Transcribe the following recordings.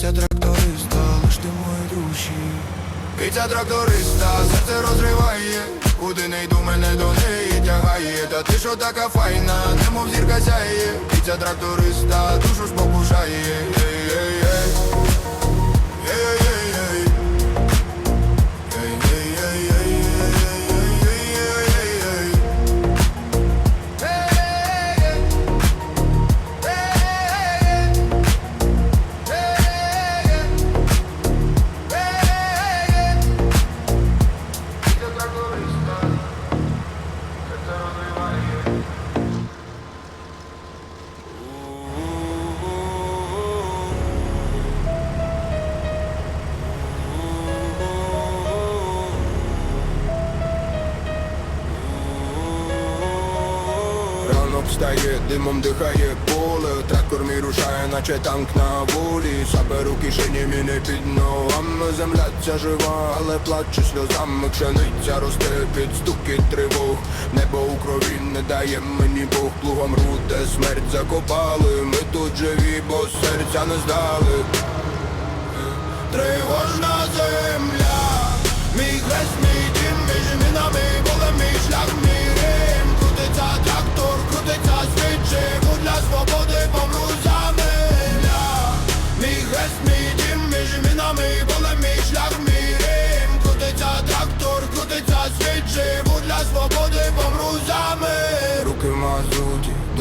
Піця тракториста, лиш ти мої душі Піця тракториста, серце розриває. Куди не йду, мене до неї тягає. Та ти що така файна, немов зірка сяє. Піця тракториста, душу спокушає дихає поле Трактор мій рушає, наче танк на волі. Сабер у кишені міни під ногами Земля ця жива, але плаче сльозами Пшениця росте під стуки тривог. Небо у крові не дає мені Бог. Плугом руте, смерть закопали Ми тут живі, бо серця не здали. Тривожна земля Мій хрест, мій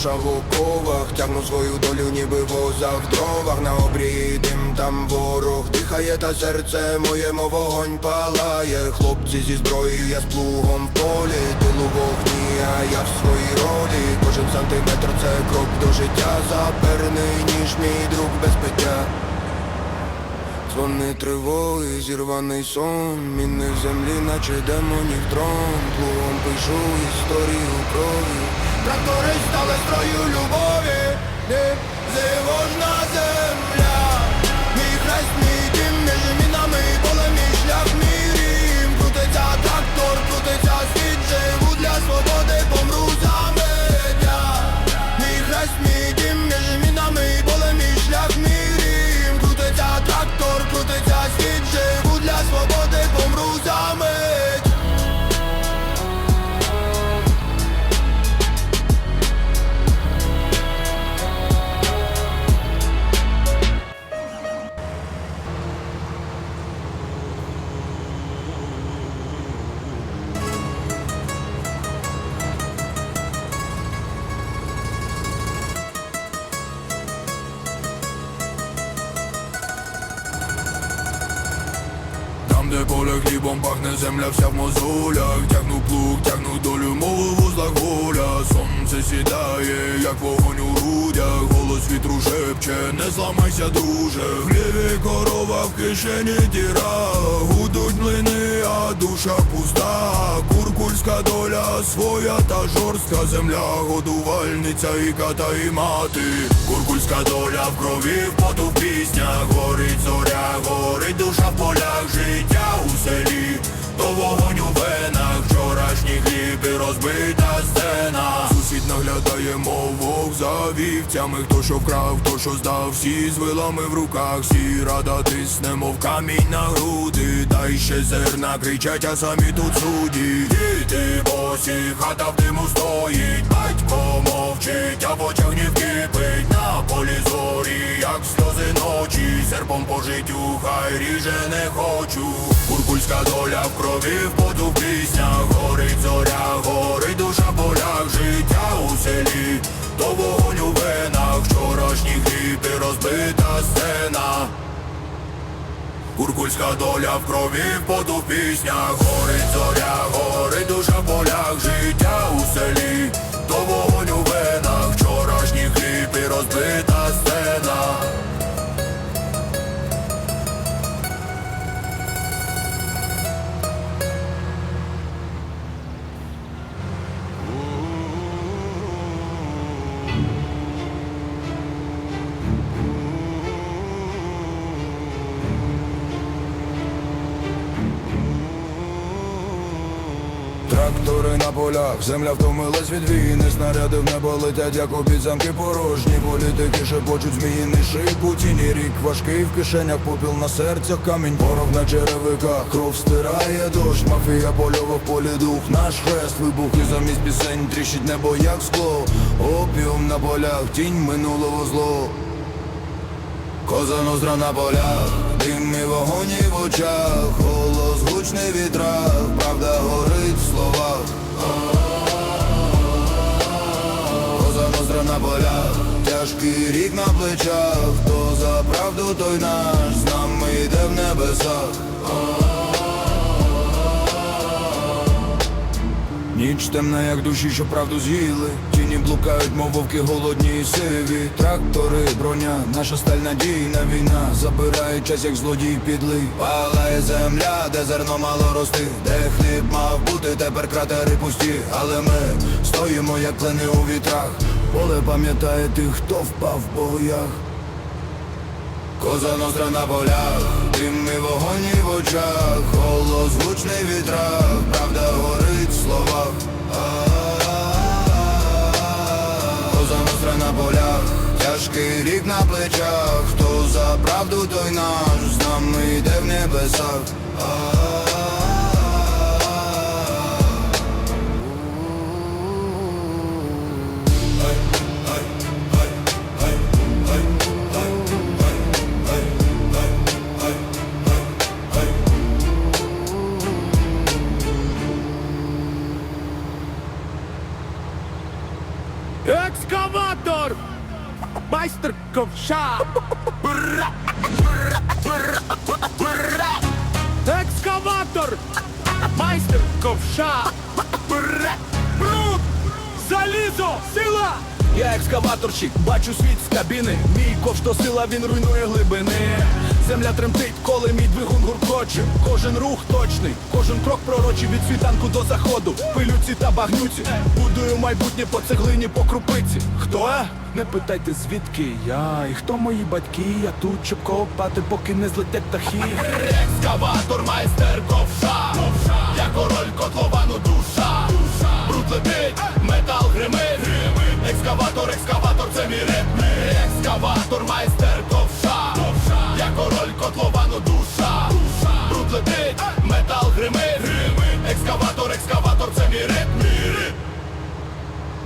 мазуті, душа в оковах Тягну свою долю, ніби воза в дровах. На обрії дим там ворог Дихає та серце моєму вогонь палає. Хлопці зі зброєю, я з плугом в полі. Тилу вогні, а я в своїй ролі. Кожен сантиметр це крок до життя. Заперний ніж мій друг без пиття. Дзвони тривоги, зірваний сон. Міни в землі, наче демонів трон. Плугом пишу історію крові Тракторист, стали строю любові Не зивожна земля хлібом пахне земля вся в мозолях. Тягну плуг, тягну долю, мову в голя Сонце сідає, як вогонь у грудях. Голос вітру шепче, не зламайся, друже. В хліві корова, в кишені діра. Гудуть млини, а душа пуста. Куркульська доля своя та жорстка Земля, годувальниця і ката і мати. Куркульська доля в крові, в поту в піснях. Горить зоря, горить душа в полях Життя у селі, то вогонь у венах. Вчорашні і розбита сцена. Сусід наглядає, мов вовк за вівцями. Хто що вкрав, хто що здав, всі з вилами в руках. Всі рада тисне, мов камінь на груди. Та й ще зерна кричать, а самі тут судді. Діти босі, хата в диму стоїть. Батько мовчить, а в очах гнів кипить На полі зорі, як сльози ночі. Серпом по життю, хай ріже не хочу Куркульська доля в крові, в поту в піснях. Горить зоря, горить душа полях. Життя у селі, то вогонь у венах. Вчорашній хліб розбита сцена. Куркульська доля в крові, в поту в піснях. Горить зоря, горить душа полях. Життя у селі, на полях, земля втомилась від війни, снаряди в небо летять, як обіцянки порожні. Політики шепочуть зміїний шип у тіні рік важкий в кишенях, попіл на серцях, камінь, ворог на черевиках, кров стирає дощ, мафія польова в полі дух, наш хрест, вибухи замість пісень, тріщить небо, як скло, опіум на полях, тінь минулого зло. Коза ностра на полях, дим і вогонь і в очах, голос гучний в вітрах, правда горить в словах. Коза ностра на полях, тяжкий рік на плечах, хто за правду, той наш, з нами йде в небесах. Ніч темна, як душі, що правду з'їли Тіні блукають, мов вовки голодні і сиві. Трактори, броня, наша сталь надійна. Війна Забирає час, як злодій підлий. Палає земля, де зерно мало рости. Де хліб мав бути, тепер кратери пусті. Але ми стоїмо, як клени у вітрах. Поле пам'ятає тих, хто впав в боях. Коза ностра на полях, дим і вогонь і в очах, голос гучний вітрах, полях, тяжкий рік на плечах, хто за правду, той наш, з нами йде в небесах. Ковша! Екскаватор! Майстер ковша! Бруд! Залізо! Сила! Я екскаваторщик, бачу світ з кабіни. Мій ковш то сила, він руйнує глибини. Земля тремтить, коли мій двигун гуркоче. Кожен рух точний, кожен крок пророчий від світанку до заходу. Пилюці та багнюці. Будую майбутнє по цеглині, по крупиці. Хто? Не питайте звідки я і хто мої батьки. Я тут, щоб копати, поки не злетять птахи. Екскаватор, майстер ковша. Я король котловану душа. Бруд летить, метал гримить. Екскаватор, екскаватор, це мій ритм. Екскаватор, майстер Екскаватор, екскаватор, це мій ритм. Мій ритм.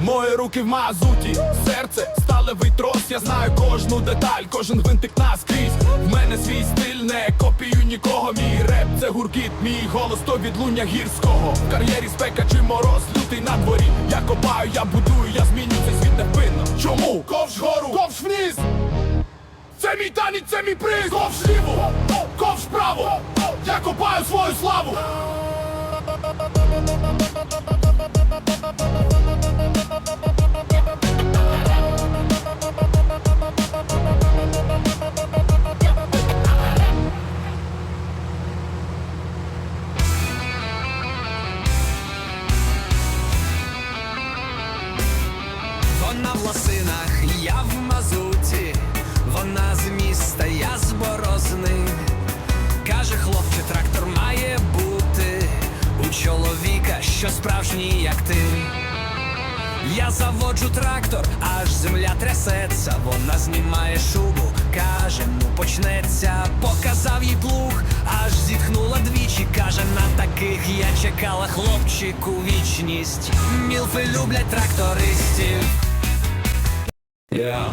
Мої руки в мазуті, серце, сталевий трос, я знаю кожну деталь, кожен гвинтик наскрізь. В мене свій стиль, не копію нікого. Мій реп це гуркіт, мій голос то відлуння гірського. В кар'єрі спека чи мороз, лютий на дворі. Я копаю, я будую, я зміню цей світ невпинно. Чому? Ковш гору, ковш вниз! Це мій танець, це мій приз! Ковш ліво, ковш право! Я копаю свою славу! Вона в що справжній, як ти. Я заводжу трактор, аж земля трясеться, вона знімає шубу, каже, ну почнеться, показав їй плуг, аж зітхнула двічі, каже, на таких я чекала хлопчику вічність. Мілфи люблять трактористів. Yeah.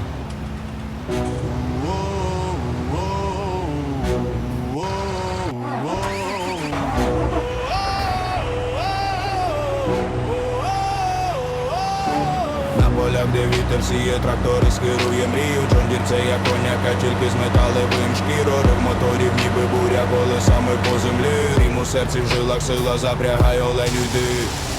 Вітер сіє, трактори скерує мрію. Джондір це як коняка, тільки з металевим шкірорив моторів, ніби буря колесами по землі. Рім у серці в жилах сила, запрягай олень йди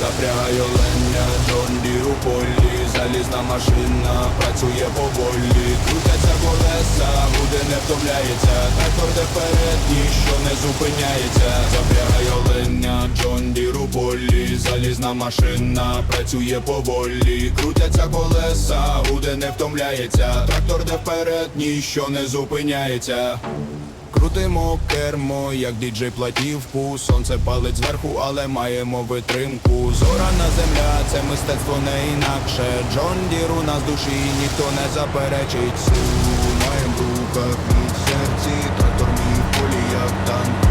Запрягай оленя, Джондір у полі Залізна машина, працює поволі Крутяться колеса, гуде не втомляється. Трактор де вперед, ніщо не зупиняється. Запрягай оленя, Джондір у полі Залізна машина, працює поволі Крутяться колеса, гуде не втомляється. Трактор де вперед, ніщо не зупиняється Крутимо кермо, як діджей платівку. Сонце палить зверху, але маємо витримку. Зорана земля, це мистецтво не інакше. Джон Дір у нас душі, ніхто не заперечить. Силу маємо в руках від серці Трактор мій полі, як танк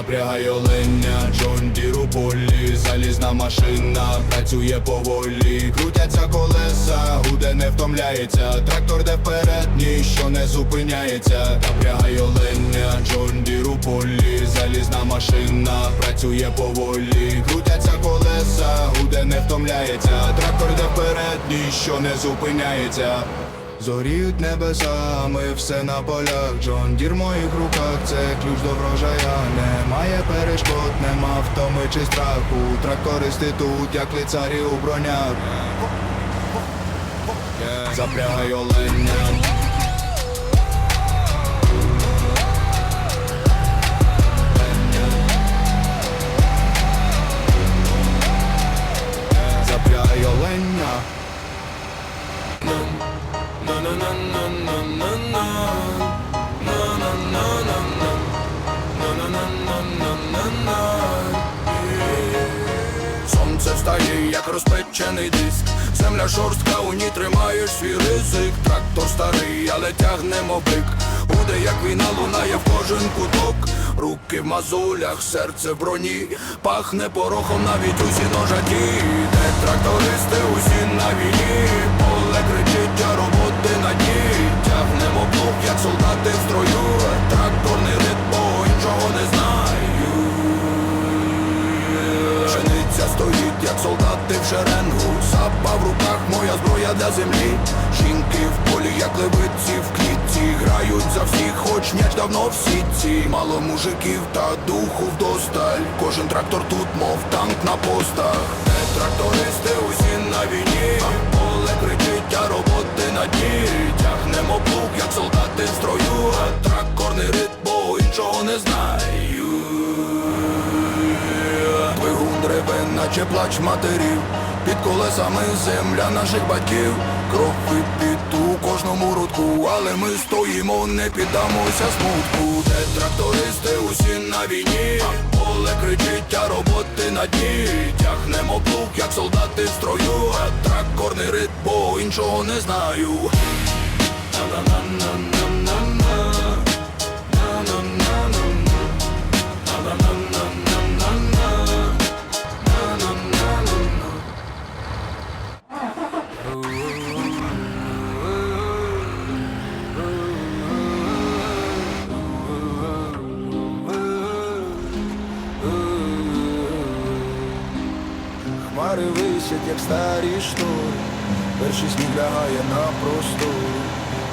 Запрягай оленя, Джон Дір у полі. Залізна машина, працює поволі. Крутяться колеса, гуде не втомляється. Трактор де вперед, ніщо не зупиняється. Запрягай оленя, Джон Дір у полі. Залізна машина, працює поволі. Крутяться колеса, гуде не втомляється. Трактор де вперед, ніщо не зупиняється Зоріють небесами, все на полях. Джон Дір в моїх руках, це ключ до врожая. Немає перешкод, нема втоми чи страху. Трактористи тут, як лицарі у бронях. Запрягай оленя розпечений диск. Земля шорстка, у ній тримаєш свій ризик. Трактор старий, але тягнемо бик Буде як війна лунає в кожен куток. Руки в мазулях, серце в броні. Пахне порохом навіть усі ножаті. Де трактористи усі на війні. Поле кричить, а роботи на дні. Тягнемо плуг, як солдати в строю. Тракторний стоїть, як солдати в шеренгу Сапа в руках, моя зброя для землі. Жінки в полі, як левиці в клітці. Грають за всіх, хоч м'яч давно в сітці. Мало мужиків та духу вдосталь. Кожен трактор тут, мов танк на постах. Де трактористи усі на війні. Поле кричить, а роботи на дні. Тягнемо плуг, як солдати в строю. А тракторний ритм, бо іншого не знаю Реве, наче плач матерів. Під колесами земля наших батьків. Кров під у кожному рудку Але ми стоїмо, не піддамося смутку. Де трактористи усі на війні? Поле кричить, а роботи на дні. Тягнемо плуг, як солдати в строю. А тракторний ритм, бо іншого не знаю. На-на-на-на-на-на-на. Штори, перший сніг лягає на просторі,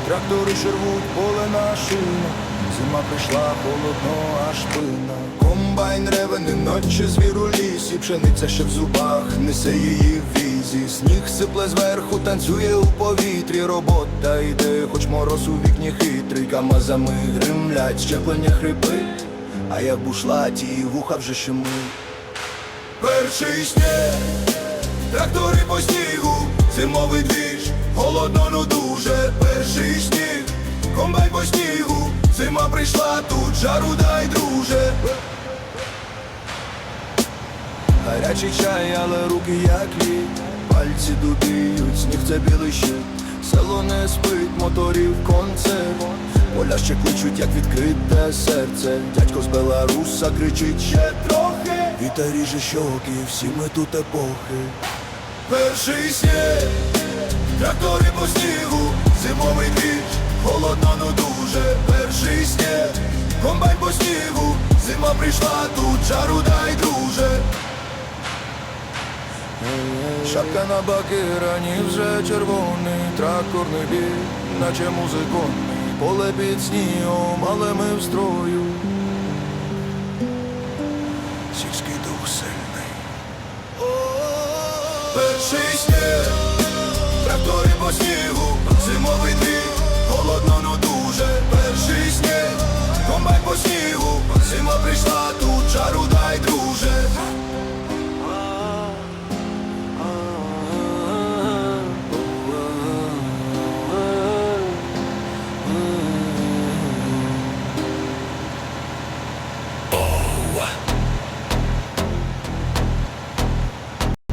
трактори шервуть поле на шинах, зима прийшла холодно, аж пина. Комбайн реве, ночі звір у лісі, пшениця ще в зубах, несе її в візі. Сніг сипле зверху, танцює у повітрі, робота йде, хоч мороз у вікні хитрий, камазами гримлять, щеплення хрипить, а я в бушлаті, вуха вже щемить. Перший сніг, трактори по снігу, зимовий двіж, холодно, ну дуже, перший сніг, комбайн по снігу, зима прийшла, тут жару дай, друже. Гарячий чай, але руки як лід, пальці дубіють, сніг це білий щит, село не спить, моторів концерт, поля ще кличуть, як відкрите серце, дядько з Беларуса кричить ще трохи, вітер ріже щоки, всі ми тут епохи. Перший сніг, трактори по снігу, зимовий двіж, холодно, ну дуже, перший сніг, комбайн по снігу, зима прийшла, тут жару дай, друже. Шапка на бакирані вже червоний, тракторний бій, наче музиконний, поле під снігом, але ми в строю. Перший сніг, трактори по.